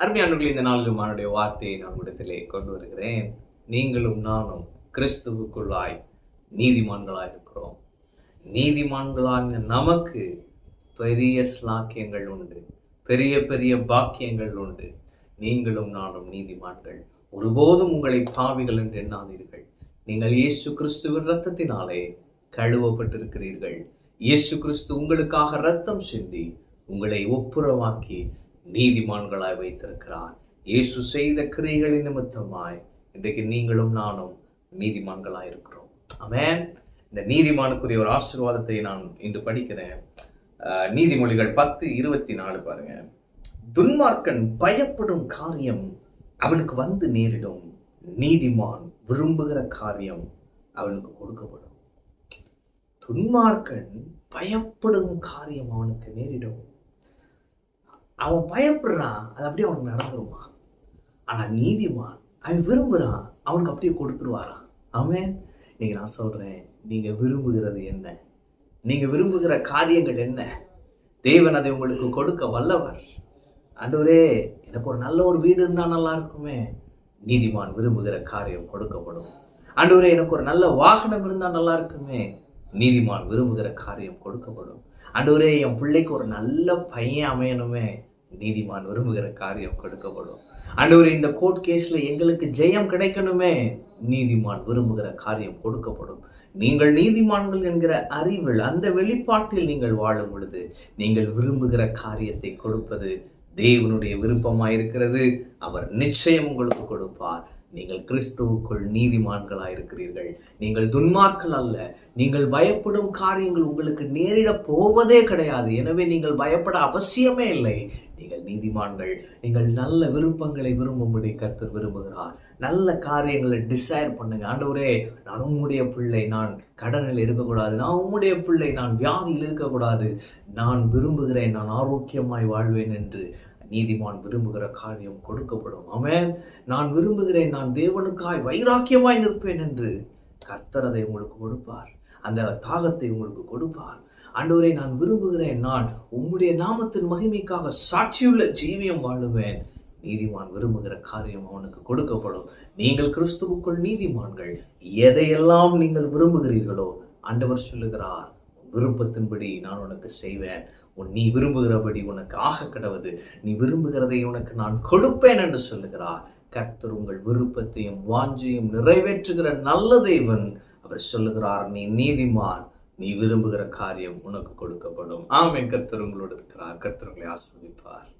அருமையானவர்கள் இந்த நாளிலும் அவனுடைய வார்த்தையை நான் இடத்திலே கொண்டு வருகிறேன். நீங்களும் நானும் கிறிஸ்துவுக்குள்ளாய் நீதிமான்களாக இருக்கிறோம். நீதிமான்களான நமக்கு பெரிய ஸ்லாக்கியங்கள் உண்டு. பெரிய பெரிய பாக்கியங்கள் உண்டு. நீங்களும் நானும் நீதிமான்கள். ஒருபோதும் உங்களை பாவிகள் என்று எண்ணாதீர்கள். நீங்கள் இயேசு கிறிஸ்துவின் ரத்தத்தினாலே கழுவப்பட்டிருக்கிறீர்கள். இயேசு கிறிஸ்து உங்களுக்காக ரத்தம் சிந்தி உங்களை ஒப்புரவாக்கி நீதிமான்களாய் வைத்திருக்கிறார். இயேசு செய்த கிரியைகளின் நிமித்தமாய் இன்றைக்கு நீங்களும் நானும் நீதிமான்களாய் இருக்கிறோம். ஆமென். இந்த நீதிமானுக்குரிய ஒரு ஆசீர்வாதத்தை நான் இன்று படிக்கிறேன். நீதிமொழிகள் பத்து இருபத்தி நாலு பாருங்க. துன்மார்க்கன் பயப்படும் காரியம் அவனுக்கு வந்து நேரிடும். நீதிமான் விரும்புகிற காரியம் அவனுக்கு கொடுக்கப்படும். துன்மார்க்கன் பயப்படும் காரியம் அவனுக்கு நேரிடும். அவன் பயப்படுறான் அது அப்படியே அவனுக்கு நடந்துருமா? ஆனால் நீதிமான் அவன் விரும்புகிறான் அவனுக்கு அப்படியே கொடுத்துருவாரா அவன் நீங்கள் நான் சொல்கிறேன் நீங்கள் விரும்புகிறது என்ன? நீங்கள் விரும்புகிற காரியங்கள் என்ன? தேவன் அதை உங்களுக்கு கொடுக்க வல்லவர். அன்றுவரே எனக்கு ஒரு நல்ல ஒரு வீடு இருந்தால் நல்லா இருக்குமே. நீதிமான் விரும்புகிற காரியம் கொடுக்கப்படும். அன்றுவரே எனக்கு ஒரு நல்ல வாகனம் இருந்தால் நல்லா இருக்குமே. நீதிமான் விரும்புகிற காரியம் கொடுக்கப்படும். அன்றுவரே என் பிள்ளைக்கு ஒரு நல்ல பையன் அமையணுமே. நீதிமான் விரும்புகிற காரியம் கொடுக்கப்படும். ஆண்டவரே இந்த கோர்ட் கேஸில் எங்களுக்கு ஜெயம் கிடைக்கணுமே. நீதிமான் விரும்புகிற காரியம் கொடுக்கப்படும். நீங்கள் நீதிமான்கள் என்கிற அறிவில் அந்த வெளிப்பாட்டில் நீங்கள் வாழும் பொழுது நீங்கள் விரும்புகிற காரியத்தை கொடுப்பது தேவனுடைய விருப்பமாயிருக்கிறது. அவர் நிச்சயம் உங்களுக்கு கொடுப்பார். நீங்கள் கிறிஸ்துவுக்குள் நீதிமான்களாக இருக்கிறீர்கள் நீங்கள் துன்மார்கள் அல்ல. நீங்கள் பயப்படும் காரியங்கள் உங்களுக்கு நேரிட போவதே கிடையாது. எனவே நீங்கள் பயப்பட அவசியமே இல்லை. நீங்கள் நீதிமான்கள். நீங்கள் நல்ல விருப்பங்களை விரும்பும்படி கர்த்தர் விரும்புகிறார். நல்ல காரியங்களை டிசைர் பண்ணுங்க. ஆண்டவரே நான் உம்முடைய பிள்ளை நான் கடனில் இருக்கக்கூடாது. நான் உம்முடைய பிள்ளை நான் வியாதியில் இருக்கக்கூடாது. நான் விரும்புகிறேன் நான் ஆரோக்கியமாய் வாழ்வேன் என்று நீதிமான் விரும்புகிற காரியம் கொடுக்கப்படும். அவன் நான் விரும்புகிறேன் நான் தேவனுக்காய் வைராக்கியமாய் நிற்பேன் என்று கர்த்தரதை உங்களுக்கு கொடுப்பார். அந்த தாகத்தை உங்களுக்கு கொடுப்பார். ஆண்டவரே நான் விரும்புகிறேன். நான் உம்முடைய நாமத்தின் மகிமைக்காக சாட்சியுள்ள ஜீவியம் வாழுவேன். நீதிமான் விரும்புகிற காரியம் அவனுக்கு கொடுக்கப்படும். நீங்கள் கிறிஸ்துவுக்குள் நீதிமான்கள். எதையெல்லாம் நீங்கள் விரும்புகிறீர்களோ ஆண்டவர் சொல்லுகிறார் விருப்பத்தின்படி நான் உனக்கு செய்வேன். உன் நீ விரும்புகிறபடி உனக்கு ஆக கிடவது. நீ விரும்புகிறதை உனக்கு நான் கொடுப்பேன் என்று சொல்லுகிறார். கர்த்தர் உங்கள் விருப்பத்தையும் வாஞ்சையும் நிறைவேற்றுகிற நல்ல தேவன் அவர் சொல்லுகிறார் நீ நீதிமான் நீ விரும்புகிற காரியம் உனக்கு கொடுக்கப்படும். ஆம் கர்த்தர் உங்களோடு இருக்கிறார் கர்த்தர் உங்களை ஆஸ்வதிப்பார்